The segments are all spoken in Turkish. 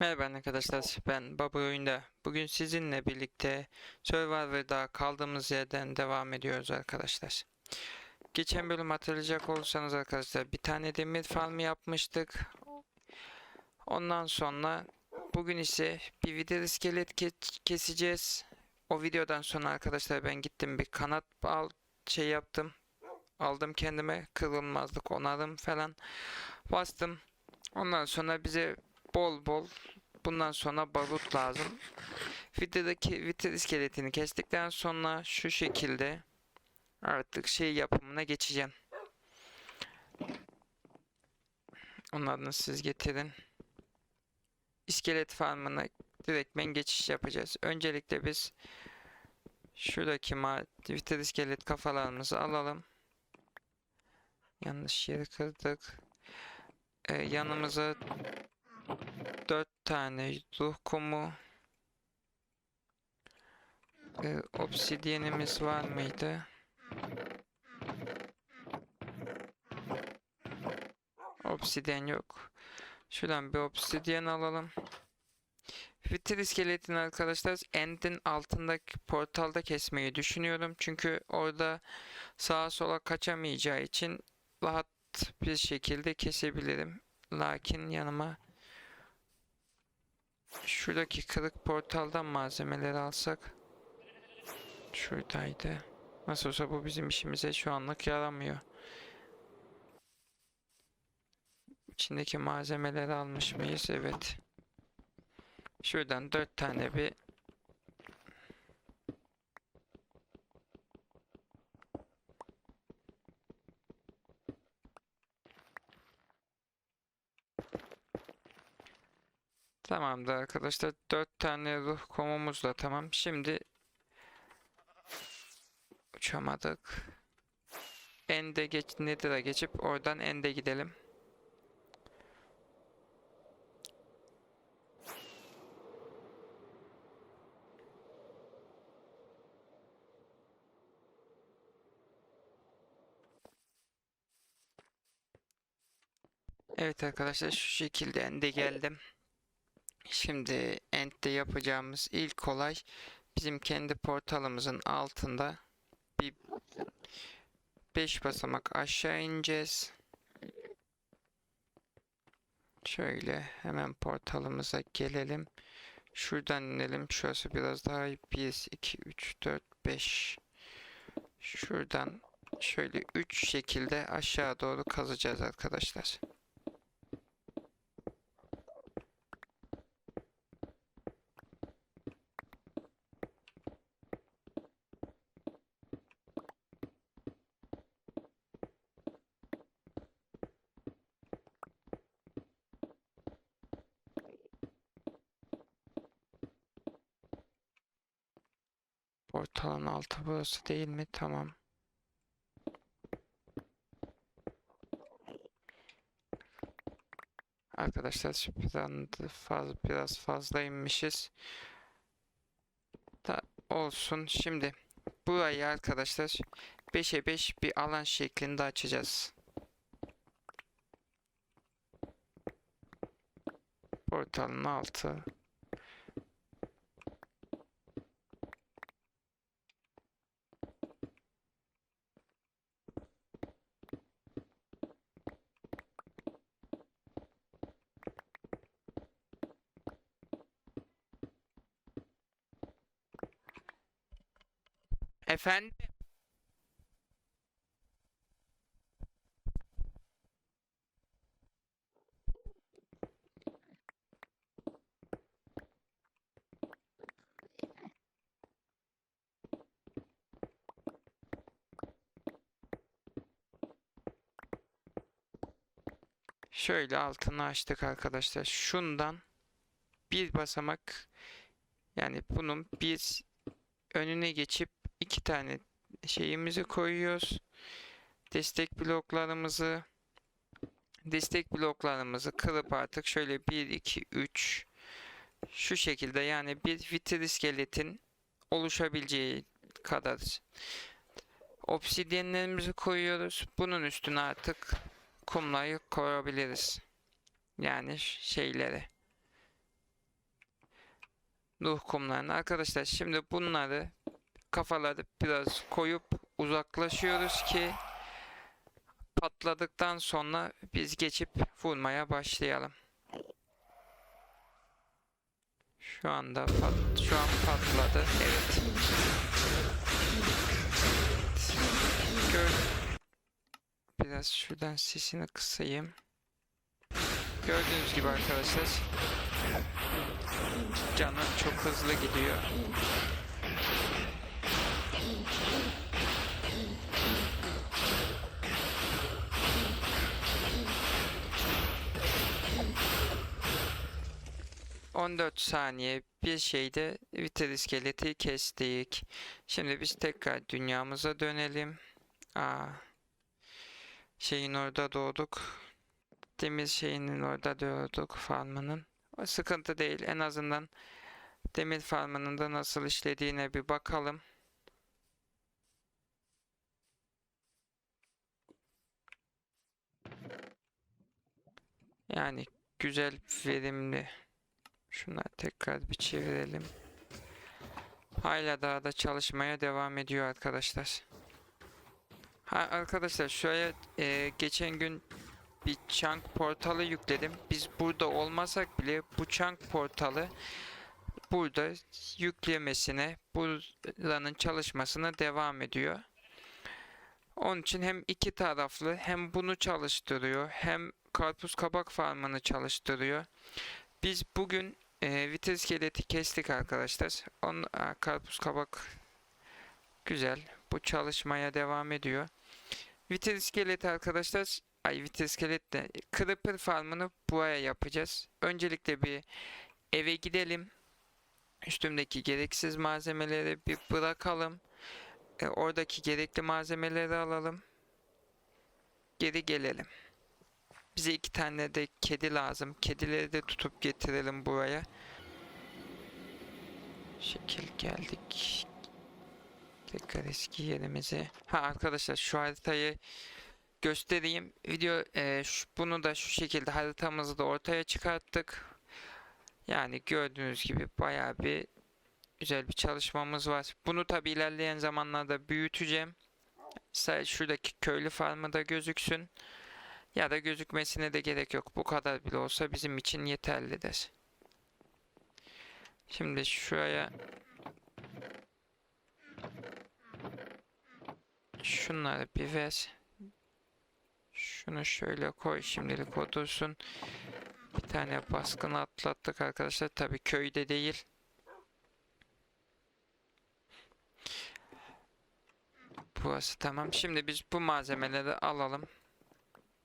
Merhaba arkadaşlar, ben Baba Oyunda. Bugün sizinle birlikte Survivor'da kaldığımız yerden devam ediyoruz arkadaşlar. Geçen bölüm hatırlayacak olursanız arkadaşlar bir tane demir farmı yapmıştık. Ondan sonra bugün ise bir vider iskelet ke- keseceğiz. O videodan sonra arkadaşlar ben gittim bir kanat al şey yaptım. Aldım kendime kırılmazlık onarım falan bastım. Ondan sonra bize bol bol bundan sonra barut lazım. Videodaki vitir iskeletini kestikten sonra şu şekilde artık şey yapımına geçeceğim. Onlardan siz getirin. İskelet farmına direktmen geçiş yapacağız. Öncelikle biz şuradaki vitir iskelet kafalarımızı alalım. Yanlış yeri kırdık. Ee, yanımıza 4 tane ruh kumu ee, obsidyenimiz var mıydı? Obsidyen yok. Şuradan bir obsidyen alalım. Vitir iskeletini arkadaşlar endin altındaki portalda kesmeyi düşünüyorum. Çünkü orada sağa sola kaçamayacağı için rahat bir şekilde kesebilirim. Lakin yanıma Şuradaki kırık portaldan malzemeleri alsak. Şuradaydı. Nasıl olsa bu bizim işimize şu anlık yaramıyor. İçindeki malzemeleri almış mıyız? Evet. Şuradan dört tane bir Tamamdır arkadaşlar. Dört tane ruh komumuz da tamam. Şimdi uçamadık. Ende geç, Nether'a geçip oradan Ende gidelim. Evet arkadaşlar şu şekilde Ende geldim. Şimdi End'de yapacağımız ilk olay bizim kendi portalımızın altında bir 5 basamak aşağı ineceğiz. Şöyle hemen portalımıza gelelim. Şuradan inelim. Şurası biraz daha iyi. 1, 2, 3, 4, 5. Şuradan şöyle 3 şekilde aşağı doğru kazacağız arkadaşlar. Portalın altı burası değil mi? Tamam. Arkadaşlar planda faz, biraz fazla inmişiz. Da olsun. Şimdi burayı arkadaşlar 5'e 5 bir alan şeklinde açacağız. Portalın altı. Efendim? Şöyle altını açtık arkadaşlar. Şundan bir basamak yani bunun bir önüne geçip iki tane şeyimizi koyuyoruz. Destek bloklarımızı destek bloklarımızı kırıp artık şöyle 1 2 3 şu şekilde yani bir vitir iskeletin oluşabileceği kadar obsidyenlerimizi koyuyoruz. Bunun üstüne artık kumlayı koyabiliriz. Yani şeyleri. Nuh kumlarını. Arkadaşlar şimdi bunları kafaları biraz koyup uzaklaşıyoruz ki patladıktan sonra biz geçip vurmaya başlayalım. Şu anda pat şu an patladı. Evet. Gör Biraz şuradan sesini kısayım. Gördüğünüz gibi arkadaşlar canı çok hızlı gidiyor. ...14 saniye bir şeyde vites iskeleti kestik. Şimdi biz tekrar dünyamıza dönelim. Aa, şeyin orada doğduk. Demir şeyinin orada doğduk farmının. O sıkıntı değil. En azından demir farmının da nasıl işlediğine bir bakalım. Yani güzel, verimli. Şuna tekrar bir çevirelim. Hala daha da çalışmaya devam ediyor arkadaşlar. Ha arkadaşlar şuraya e, geçen gün bir chunk portalı yükledim. Biz burada olmasak bile bu chunk portalı burada yüklemesine, buranın çalışmasına devam ediyor. Onun için hem iki taraflı hem bunu çalıştırıyor hem karpuz kabak farmını çalıştırıyor. Biz bugün e, vites iskeleti kestik arkadaşlar. On, a, karpuz kabak güzel. Bu çalışmaya devam ediyor. Vites iskeleti arkadaşlar ay vites iskelet de Creeper farmını buraya yapacağız. Öncelikle bir eve gidelim. Üstümdeki gereksiz malzemeleri bir bırakalım. E, oradaki gerekli malzemeleri alalım. Geri gelelim. Bize iki tane de kedi lazım. Kedileri de tutup getirelim buraya. Şekil geldik. Tekrar eski yerimize. Ha arkadaşlar şu haritayı göstereyim. Video e, şu- bunu da şu şekilde haritamızı da ortaya çıkarttık. Yani gördüğünüz gibi bayağı bir güzel bir çalışmamız var. Bunu tabi ilerleyen zamanlarda büyüteceğim. Şuradaki köylü farmı da gözüksün. Ya da gözükmesine de gerek yok. Bu kadar bile olsa bizim için yeterlidir. Şimdi şuraya şunları bir ver. Şunu şöyle koy şimdilik otursun. Bir tane baskın atlattık arkadaşlar. Tabii köyde değil. Burası tamam. Şimdi biz bu malzemeleri alalım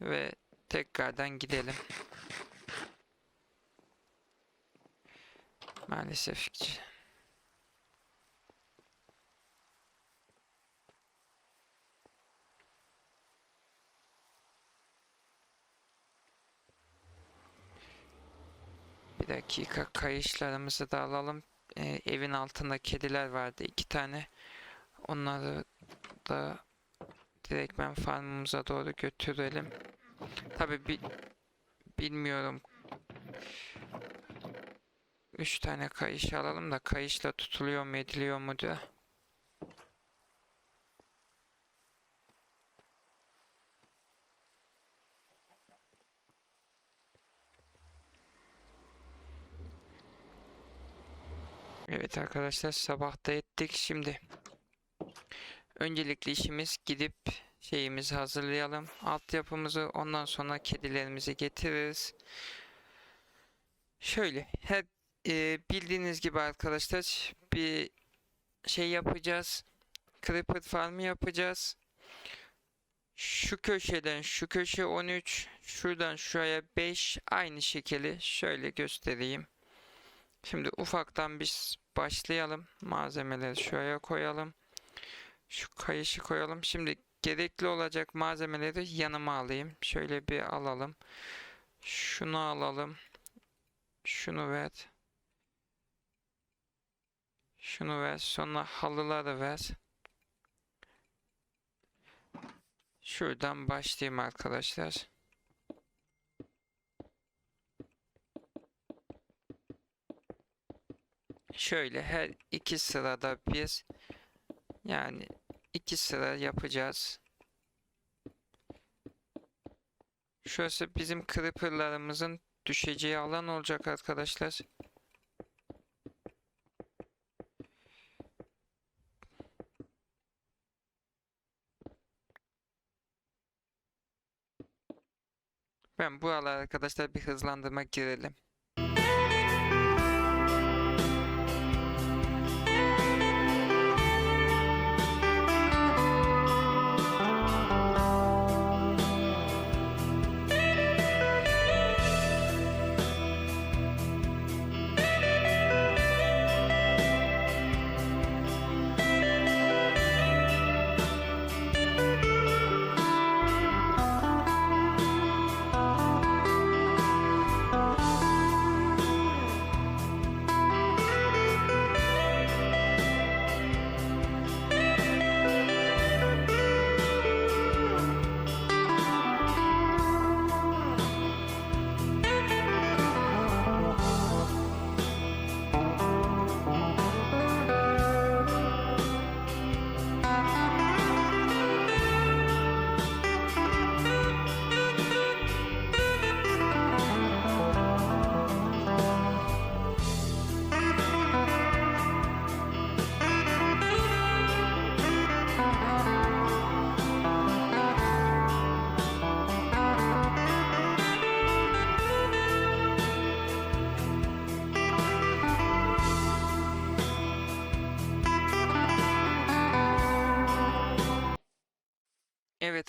ve tekrardan gidelim. Maalesef ki. Bir dakika kayışlarımızı da alalım. Ee, evin altında kediler vardı iki tane. Onları da direktmen farmımıza doğru götürelim. Tabi bi bilmiyorum. Üç tane kayış alalım da kayışla tutuluyor mu ediliyor mu diye. Evet arkadaşlar sabah da ettik şimdi. Öncelikli işimiz gidip şeyimizi hazırlayalım. Altyapımızı ondan sonra kedilerimizi getiririz. Şöyle her e, bildiğiniz gibi arkadaşlar bir şey yapacağız. Creeper farmı yapacağız. Şu köşeden şu köşe 13, şuradan şuraya 5 aynı şekilde şöyle göstereyim. Şimdi ufaktan biz başlayalım. Malzemeleri şuraya koyalım. Şu kayışı koyalım. Şimdi gerekli olacak malzemeleri yanıma alayım. Şöyle bir alalım. Şunu alalım. Şunu ver. Şunu ver. Sonra halıları ver. Şuradan başlayayım arkadaşlar. Şöyle her iki sırada bir yani iki sıra yapacağız. Şurası bizim creeper'larımızın düşeceği alan olacak arkadaşlar. Ben bu aralar arkadaşlar bir hızlandırma girelim.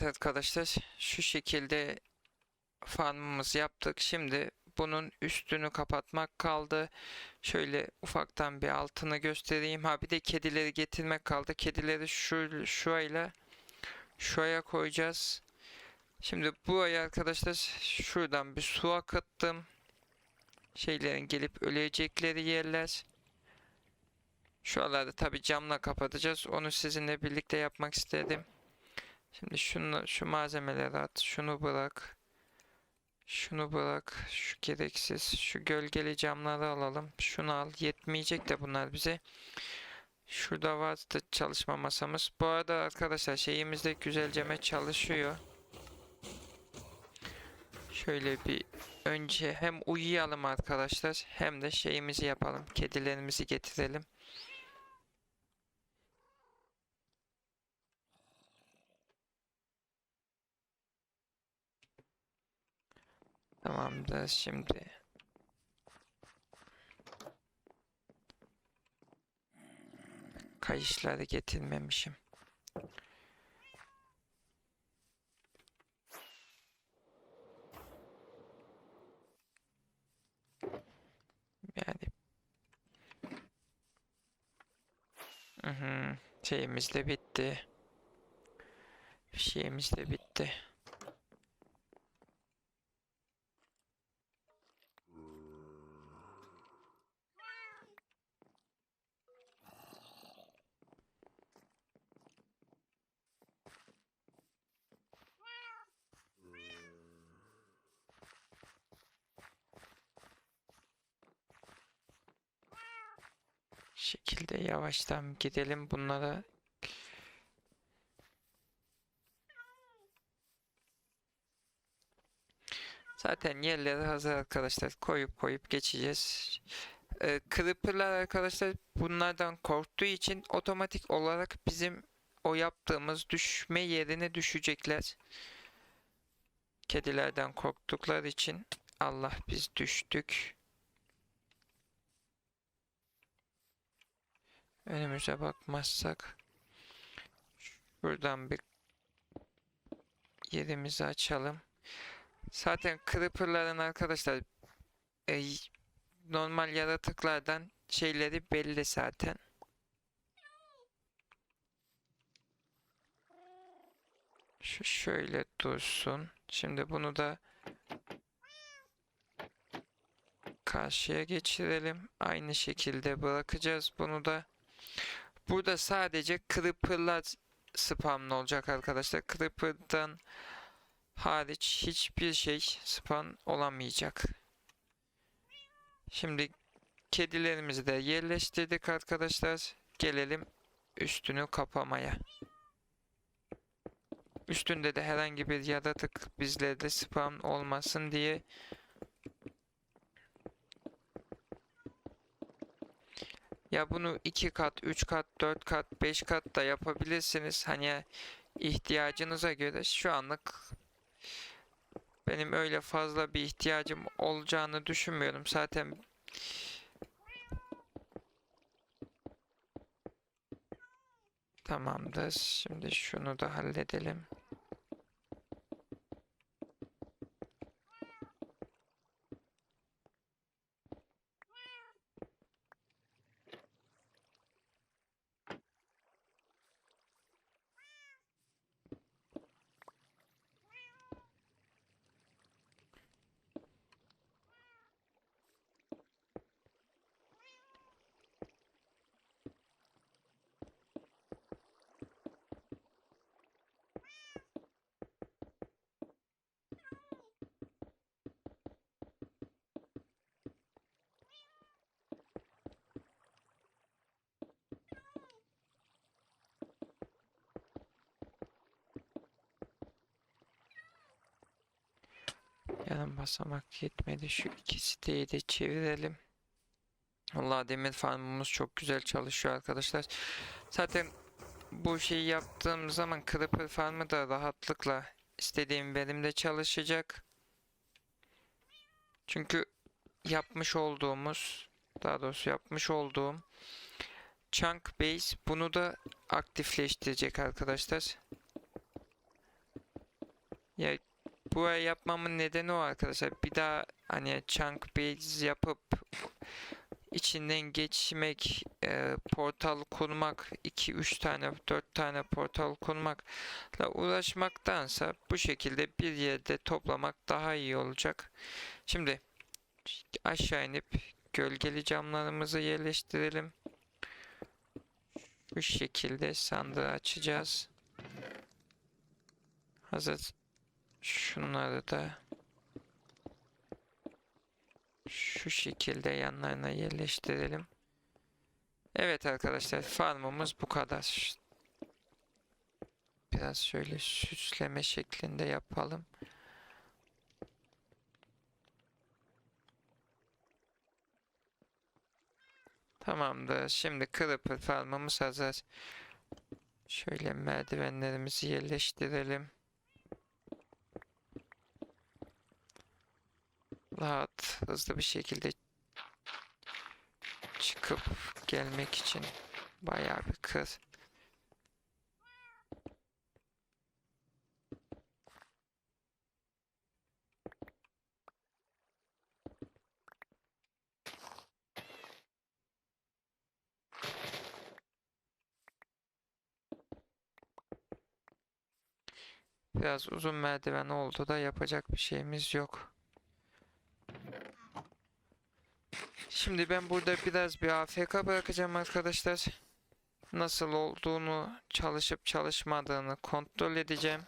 Arkadaşlar şu şekilde farmımızı yaptık. Şimdi bunun üstünü kapatmak kaldı. Şöyle ufaktan bir altını göstereyim. Ha bir de kedileri getirmek kaldı. Kedileri şu şurayla şuraya koyacağız. Şimdi buraya arkadaşlar şuradan bir su akıttım. Şeylerin gelip ölecekleri yerler. Şuraları tabi camla kapatacağız. Onu sizinle birlikte yapmak istedim. Şimdi şunu, şu malzemeleri at. Şunu bırak. Şunu bırak. Şu gereksiz. Şu gölgeli camları alalım. Şunu al. Yetmeyecek de bunlar bize. Şurada vardı çalışma masamız. Bu arada arkadaşlar şeyimiz de güzelceme çalışıyor. Şöyle bir önce hem uyuyalım arkadaşlar hem de şeyimizi yapalım. Kedilerimizi getirelim. Tamamdır şimdi. Kayışları getirmemişim. Yani Hı hı, şeyimiz de bitti. Şeyimiz de bitti. Şekilde yavaştan gidelim bunlara. Zaten yerleri hazır arkadaşlar. Koyup koyup geçeceğiz. Ee, Creeper'lar arkadaşlar bunlardan korktuğu için otomatik olarak bizim o yaptığımız düşme yerine düşecekler. Kedilerden korktukları için Allah biz düştük. Önümüze bakmazsak buradan bir yerimizi açalım. Zaten creeper'ların arkadaşlar e, normal yaratıklardan şeyleri belli zaten. Şu şöyle dursun. Şimdi bunu da karşıya geçirelim. Aynı şekilde bırakacağız bunu da. Burada sadece Creeper'lar spamlı olacak arkadaşlar. Creeper'dan hariç hiçbir şey spawn olamayacak. Şimdi kedilerimizi de yerleştirdik arkadaşlar. Gelelim üstünü kapamaya. Üstünde de herhangi bir yaratık bizlerde spawn olmasın diye Ya bunu 2 kat, 3 kat, 4 kat, 5 kat da yapabilirsiniz. Hani ihtiyacınıza göre şu anlık benim öyle fazla bir ihtiyacım olacağını düşünmüyorum. Zaten tamamdır. Şimdi şunu da halledelim. Yarım basamak yetmedi. Şu iki siteyi de çevirelim. Allah demir farmımız çok güzel çalışıyor arkadaşlar. Zaten bu şeyi yaptığım zaman Creeper farmı da rahatlıkla istediğim verimde çalışacak. Çünkü yapmış olduğumuz daha doğrusu yapmış olduğum Chunk Base bunu da aktifleştirecek arkadaşlar. Ya bu yapmamın nedeni o arkadaşlar. Bir daha hani chunk base yapıp içinden geçmek, e, portal kurmak, 2-3 tane, 4 tane portal kurmakla uğraşmaktansa bu şekilde bir yerde toplamak daha iyi olacak. Şimdi aşağı inip gölgeli camlarımızı yerleştirelim. Bu şekilde sandığı açacağız. Hazır Şunları da şu şekilde yanlarına yerleştirelim. Evet arkadaşlar farmımız bu kadar. Biraz şöyle süsleme şeklinde yapalım. Tamamdır. Şimdi Creeper farmımız hazır. Şöyle merdivenlerimizi yerleştirelim. Rahat, hızlı bir şekilde çıkıp gelmek için bayağı bir kır. Biraz uzun merdiven oldu da yapacak bir şeyimiz yok. Şimdi ben burada biraz bir AFK bırakacağım arkadaşlar. Nasıl olduğunu, çalışıp çalışmadığını kontrol edeceğim.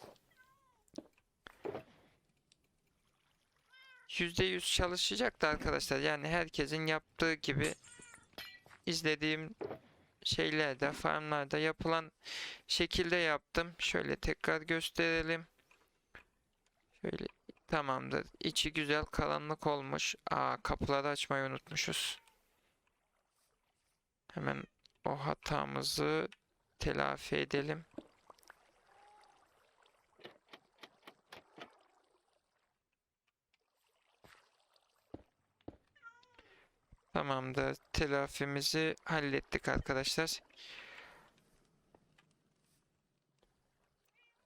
%100 çalışacaktı arkadaşlar. Yani herkesin yaptığı gibi izlediğim şeylerde, farmlarda yapılan şekilde yaptım. Şöyle tekrar gösterelim. Şöyle Tamamdır. İçi güzel karanlık olmuş. Aa kapıları açmayı unutmuşuz. Hemen o hatamızı telafi edelim. Tamamdır. Telafimizi hallettik arkadaşlar.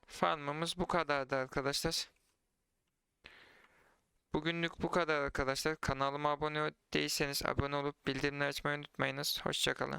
Farmımız bu kadardı arkadaşlar. Bugünlük bu kadar arkadaşlar. Kanalıma abone değilseniz abone olup bildirimleri açmayı unutmayınız. Hoşçakalın.